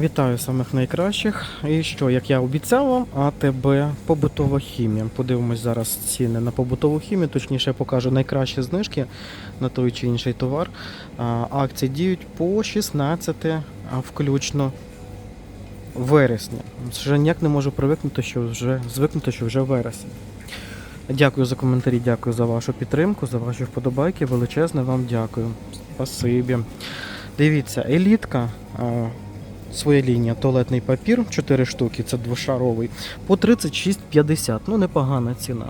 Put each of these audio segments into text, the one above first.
вітаю самих найкращих. І що, як я обіцяв вам, АТБ побутова хімія. Подивимось зараз ціни на побутову хімію, точніше покажу найкращі знижки на той чи інший товар. Акції діють по 16 а, включно вересня. Вже ніяк не можу привикнути, що вже звикнути, що вже вересень. Дякую за коментарі, дякую за вашу підтримку, за ваші вподобайки. Величезне вам дякую. Спасибі. Дивіться, елітка, своя лінія, туалетний папір, 4 штуки, це двошаровий, по 36,50. Ну, непогана ціна.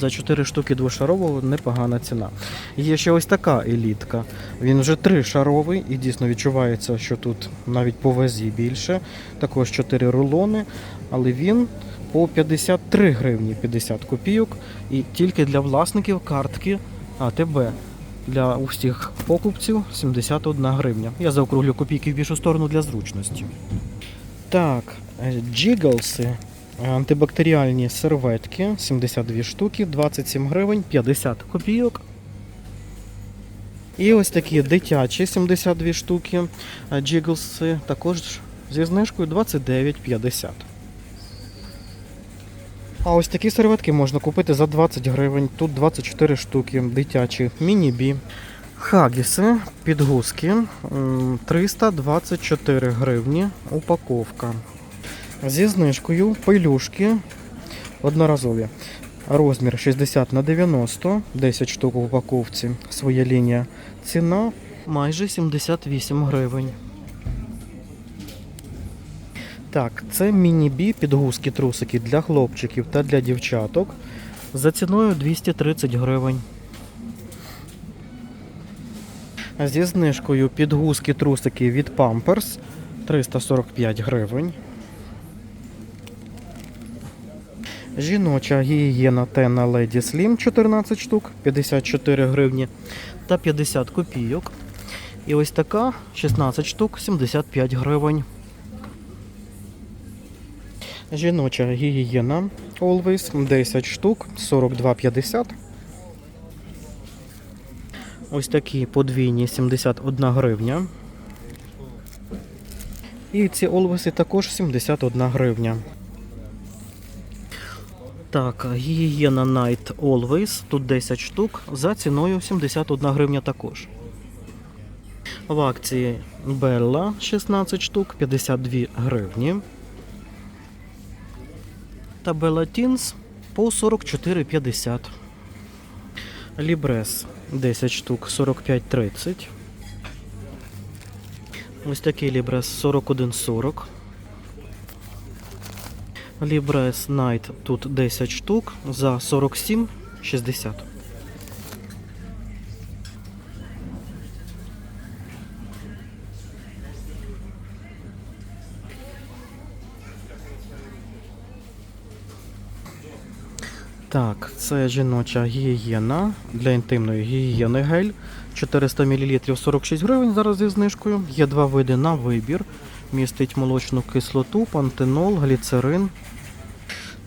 За 4 штуки двошарового непогана ціна. Є ще ось така елітка. Він вже тришаровий і дійсно відчувається, що тут навіть по вазі більше. Також 4 рулони, але він по 53 гривні 50 копійок. І тільки для власників картки АТБ. Для усіх покупців 71 гривня. Я заокруглю копійки в більшу сторону для зручності. Так, джіглси, е, антибактеріальні серветки, 72 штуки, 27 гривень, 50 копійок. І ось такі дитячі 72 штуки. Джіглси також зі знижкою 29,50. А ось такі серветки можна купити за 20 гривень. Тут 24 штуки дитячі. Міні-бі. Хагіси, підгузки 324 гривні. Упаковка. Зі знижкою пилюшки одноразові. Розмір 60 на 90, 10 штук в упаковці. Своя лінія. Ціна майже 78 гривень. Так, це міні-бі підгузки трусики для хлопчиків та для дівчаток за ціною 230 гривень. Зі знижкою підгузки трусики від Pampers 345 гривень. Жіноча гігієна Тена Lady Slim 14 штук, 54 гривні та 50 копійок. І ось така 16 штук, 75 гривень. Жіноча гігієна Always 10 штук, 42,50. Ось такі подвійні 71 гривня. І ці Always також 71 гривня. Так, гігієна Night Always, тут 10 штук, за ціною 71 гривня також. В акції Bella 16 штук, 52 гривні. Та Тінс по 44,50. Лібрес 10 штук 45,30. Ось такий Лібрес 41,40. Лібрес Найт тут 10 штук за 47,60. Так, це жіноча гігієна для інтимної гігієни гель. 400 мл 46 гривень зараз зі знижкою. Є два види на вибір. Містить молочну кислоту, пантенол, гліцерин.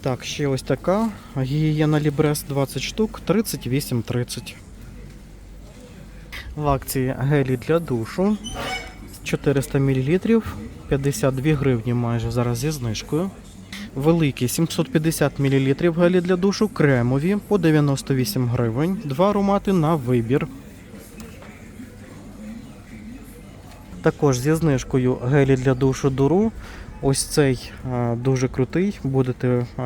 Так, ще ось така гігієна Лібрес 20 штук, 38,30. В акції гелі для душу 400 мл, 52 гривні майже зараз зі знижкою. Великі 750 мл гелі для душу, кремові по 98 гривень. Два аромати на вибір. Також зі знижкою гелі для душу дуру. Ось цей а, дуже крутий. Будете а,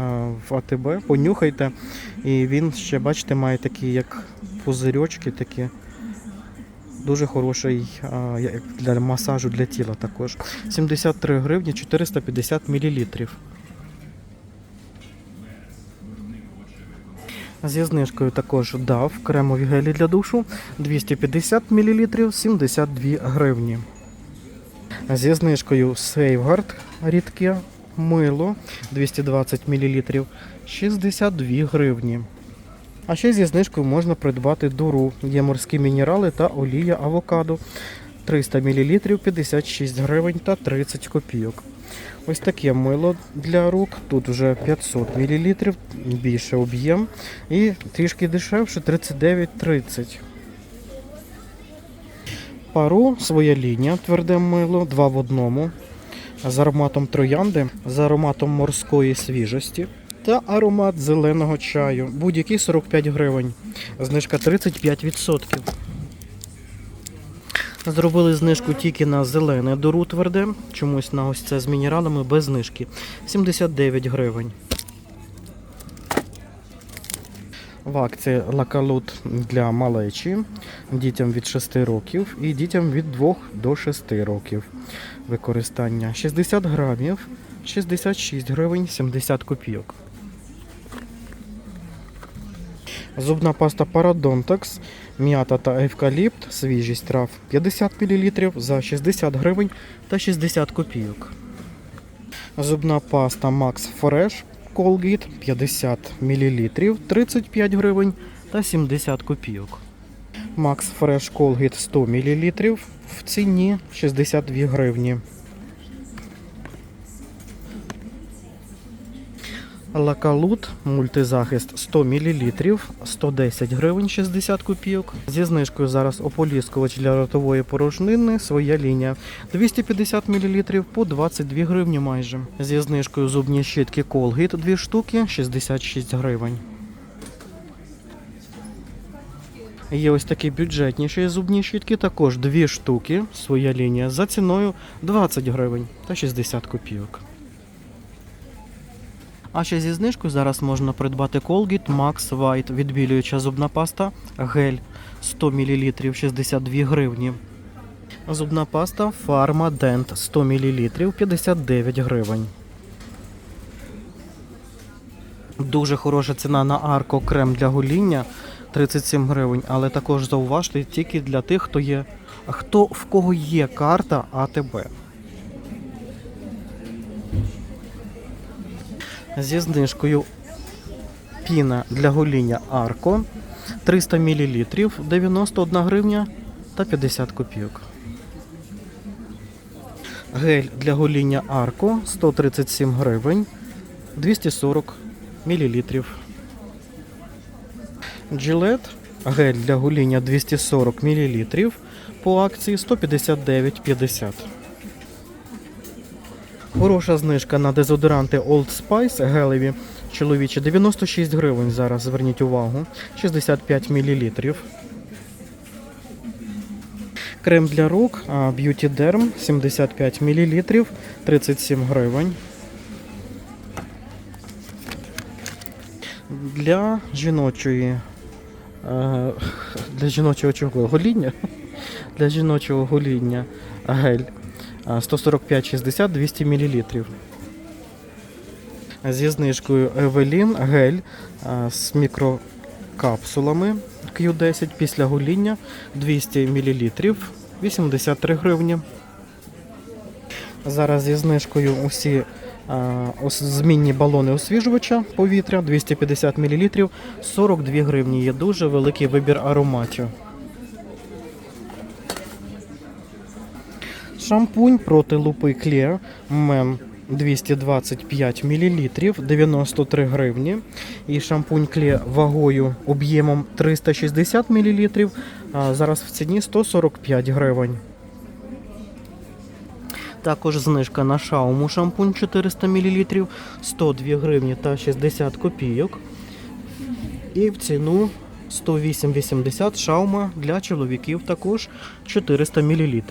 в АТБ, понюхайте. І він ще, бачите, має такі як пузирьочки такі. Дуже хороший а, для масажу для тіла також. 73 гривні 450 мл. Зі знижкою також дав кремові гелі для душу 250 мл 72 гривні. Зі знижкою Safeguard рідке мило 220 мл 62 гривні. А ще зі знижкою можна придбати дуру. Є морські мінерали та олія авокадо 300 мл 56 гривень та 30 копійок. Ось таке мило для рук. Тут вже 500 мл, більше об'єм. І трішки дешевше 39,30. Пару своя лінія, тверде мило, два в одному. з ароматом троянди, з ароматом морської свіжості та аромат зеленого чаю. Будь-який 45 гривень. Знижка 35%. Зробили знижку тільки на зелене дору тверде, чомусь на ось це з мінералами без знижки. 79 гривень. В акції лакалут для малечі, дітям від 6 років і дітям від 2 до 6 років. Використання 60 грамів, 66 гривень 70 копійок. Зубна паста Parodontax, м'ята та евкаліпт, свіжість трав 50 мл за 60 гривень та 60 копійок. Зубна паста Max Fresh Colgate 50 мл 35 гривень та 70 копійок. Max Fresh Colgate 100 мл в ціні 62 гривні. Лакалут мультизахист 100 мл 110 гривень 60 копійок. Зі знижкою зараз ополіскувач для ротової порожнини своя лінія 250 мл по 22 гривні майже. Зі знижкою зубні щітки Colgate 2 штуки 66 гривень. Є ось такі бюджетніші зубні щітки, також 2 штуки, своя лінія за ціною 20 гривень та 60 копійок. А ще зі знижкою зараз можна придбати Colgate Max White відбілююча зубна паста гель 100 мл 62 гривні. Зубна паста Pharma Dent 100 мл 59 гривень. Дуже хороша ціна на Арко крем для гоління 37 гривень, але також зауважте тільки для тих, хто є хто в кого є карта АТБ. Зі знижкою піна для гоління Арко 300 мл 91 гривня та 50 копійок. Гель для гоління Арко 137 гривень 240 мл. Джилет гель для гоління 240 мл по акції 159,50. Хороша знижка на дезодоранти Old Spice гелеві чоловічі 96 гривень зараз, зверніть увагу, 65 мл. Крем для рук Beauty Derm 75 мл 37 гривень. Для жіночої е, для жіночого чого? Гоління? Для жіночого гоління гель 145,60 200 мл. Зі знижкою Евелін гель з мікрокапсулами Q10 після гоління 200 мл 83 гривні. Зараз зі знижкою усі змінні балони освіжувача повітря 250 мл 42 гривні. Є дуже великий вибір ароматів. Шампунь проти лупи Clear Men 225 мл 93 гривні. І шампунь Clear вагою об'ємом 360 мл. Зараз в ціні 145 гривень. Також знижка на шауму шампунь 400 мл 102 гривні та 60 копійок. І в ціну 108,80 шаума для чоловіків також 400 мл.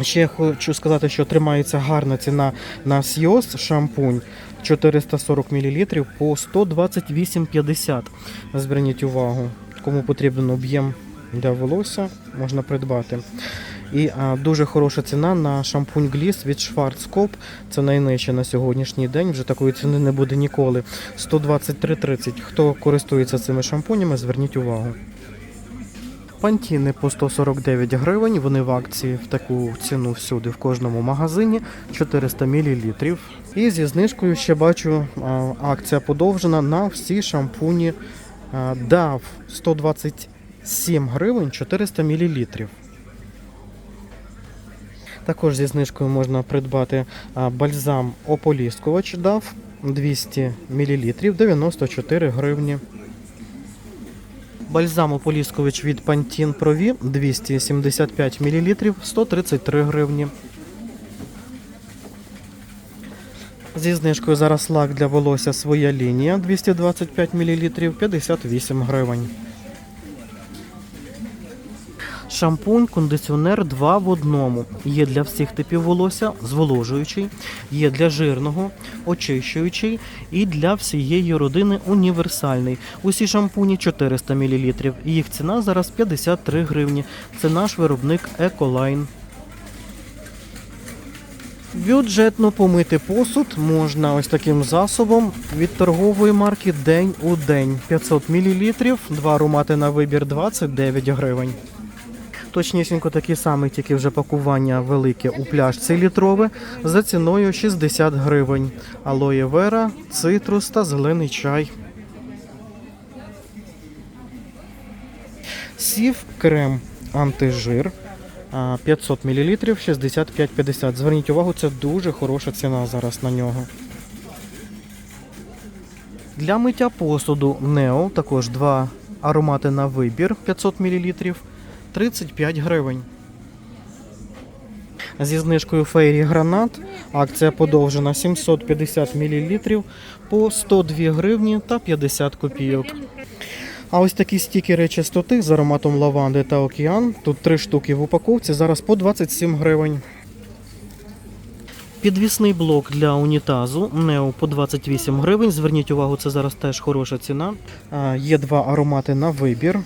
Ще я хочу сказати, що тримається гарна ціна на Сйоз шампунь 440 мл по 128,50. Зверніть увагу, кому потрібен об'єм для волосся, можна придбати. І а, дуже хороша ціна на шампунь Гліс від Schwarzkopf. Це найнижче на сьогоднішній день. Вже такої ціни не буде ніколи. 123,30. Хто користується цими шампунями, зверніть увагу. Пантіни по 149 гривень. Вони в акції в таку ціну всюди в кожному магазині 400 мл. І зі знижкою ще бачу акція подовжена на всі шампуні DAV 127 гривень 400 мл. Також зі знижкою можна придбати бальзам ополіскувач DAV 200 мл 94 гривні. Бальзам Ополіскович від Pantene Pro-V 275 мл 133 гривні. Зі знижкою зараз лак для волосся своя лінія 225 мл 58 гривень. Шампунь, кондиціонер 2 в одному. Є для всіх типів волосся, зволожуючий, є для жирного, очищуючий і для всієї родини універсальний. Усі шампуні 400 мл. Їх ціна зараз 53 гривні. Це наш виробник Ecoline. Бюджетно помити посуд можна ось таким засобом від торгової марки День у день. 500 мл, два аромати на вибір 29 гривень. Точнісінько такий самий, тільки вже пакування велике у пляшці літрове за ціною 60 гривень. Алоє вера, цитрус та зелений чай. Сів крем антижир а, 500 мл 65,50. Зверніть увагу, це дуже хороша ціна зараз на нього. Для миття посуду Нео також два аромати на вибір 500 мл 35 гривень. Зі знижкою Фейрі Гранат акція подовжена 750 мл по 102 гривні та 50 копійок. А ось такі стікери чистоти з ароматом лаванди та океан. Тут три штуки в упаковці, зараз по 27 гривень. Підвісний блок для унітазу Нео по 28 гривень. Зверніть увагу, це зараз теж хороша ціна. Є два аромати на вибір.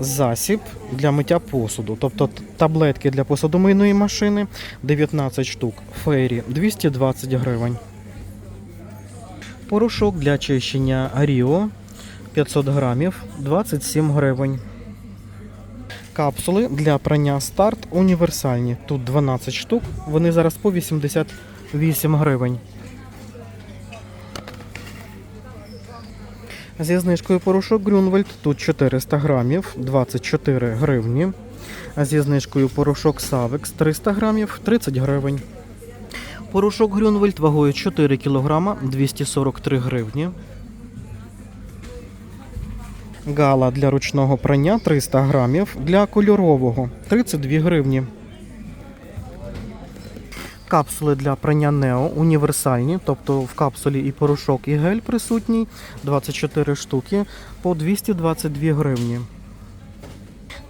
Засіб для миття посуду, тобто таблетки для посудомийної машини 19 штук. Фейрі 220 гривень. Порошок для чищення Аріо 500 грамів 27 гривень. Капсули для прання старт універсальні. Тут 12 штук. Вони зараз по 88 гривень. Зі знижкою порошок Грюнвальд тут 400 грамів 24 гривні. А зі знижкою порошок Савекс 300 грамів 30 гривень. Порошок Грюнвальд вагою 4 кг 243 гривні. Гала для ручного прання 300 грамів, для кольорового 32 гривні. Капсули для прання Нео універсальні, тобто в капсулі і порошок, і гель присутній 24 штуки по 222 гривні.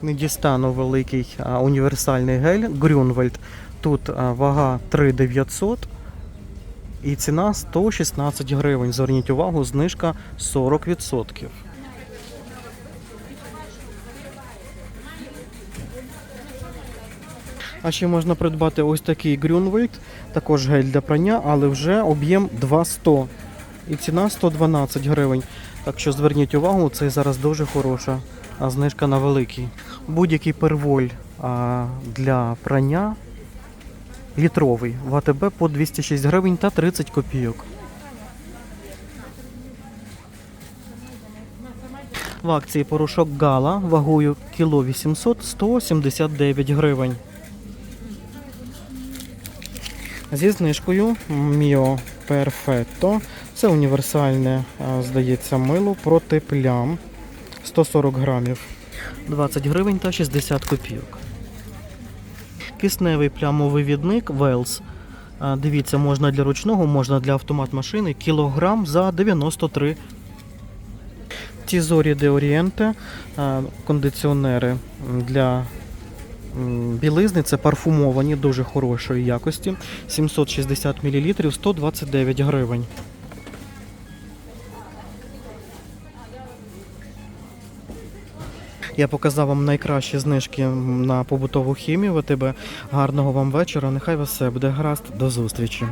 Не дістану великий універсальний гель Грюнвальд. Тут вага 3900 і ціна 116 гривень. Зверніть увагу, знижка 40%. А ще можна придбати ось такий Грюнвельд, також гель для прання, але вже об'єм 200. І ціна 112 гривень. Так що зверніть увагу, це зараз дуже хороша а, знижка на великий. Будь-який перволь а, для прання літровий в АТБ по 206 гривень та 30 копійок. В акції порошок Гала вагою кіло 800 179 гривень. Зі знижкою Mio Perfetto. Це універсальне, здається, мило проти плям. 140 грамів. 20 гривень та 60 копійок. Кисневий плямовивідник Wells. А, Дивіться, можна для ручного, можна для автомат машини. Кілограм за 93 Тізорі де Орієнте, кондиціонери для білизни, це парфумовані, дуже хорошої якості. 760 мл, 129 гривень. Я показав вам найкращі знижки на побутову хімію ВТБ. Гарного вам вечора. Нехай вас все буде гаразд. До зустрічі.